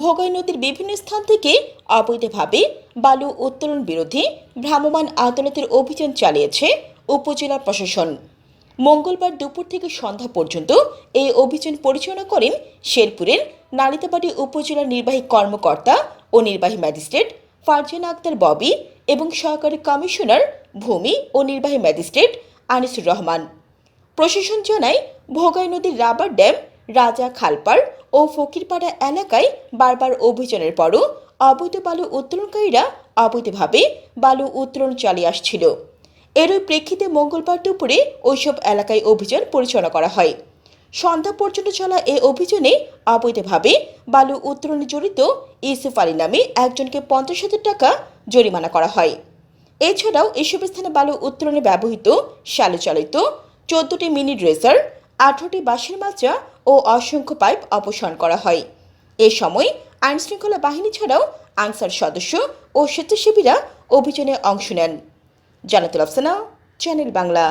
ভোগাই নদীর বিভিন্ন স্থান থেকে অবৈধভাবে বালু উত্তোলন বিরোধী ভ্রাম্যমাণ আদালতের অভিযান চালিয়েছে উপজেলা প্রশাসন। মঙ্গলবার দুপুর থেকে সন্ধ্যা পর্যন্ত এই অভিযান পরিচালনা করেন শেরপুরের নালিতাবাড়ি উপজেলার নির্বাহী কর্মকর্তা ও নির্বাহী ম্যাজিস্ট্রেট ফারজানা আক্তার ববি এবং সহকারী কমিশনার ভূমি ও নির্বাহী ম্যাজিস্ট্রেট আনিসুর রহমান। প্রশাসন জানায়, ভোগাই নদীর রাবার ড্যাম রাজা খালপাড় ও ফকিরপাড়া এলাকায় বারবার অভিযানের পরও অবৈধ বালু উত্তোলনকারীরা অবৈধভাবে বালু উত্তোলন চালিয়ে আসছিল। এরই প্রেক্ষিতে মঙ্গলবার দুপুরে ওইসব এলাকায় অভিযান পরিচালনা করা হয়। সন্ধ্যা পর্যন্ত চলা এই অভিযানে অবৈধভাবে বালু উত্তোলনে জড়িত ইউসুফ আলী নামে একজনকে পঞ্চাশ হাজার টাকা জরিমানা করা হয়। এছাড়াও এসব স্থানে বালু উত্তোলনে ব্যবহৃত চালিত, চোদ্দটি মিনি ড্রেসার আঠারোটি বাঁশের মাত্রা ও অসংখ্য পাইপ অপসারণ করা হয়। এ সময় আইনশৃঙ্খলা বাহিনী ছাড়াও আনসার সদস্য ও স্বেচ্ছাসেবীরা অভিযানে অংশ নেন। জানাতুল আফসানা, চ্যানেল বাংলা।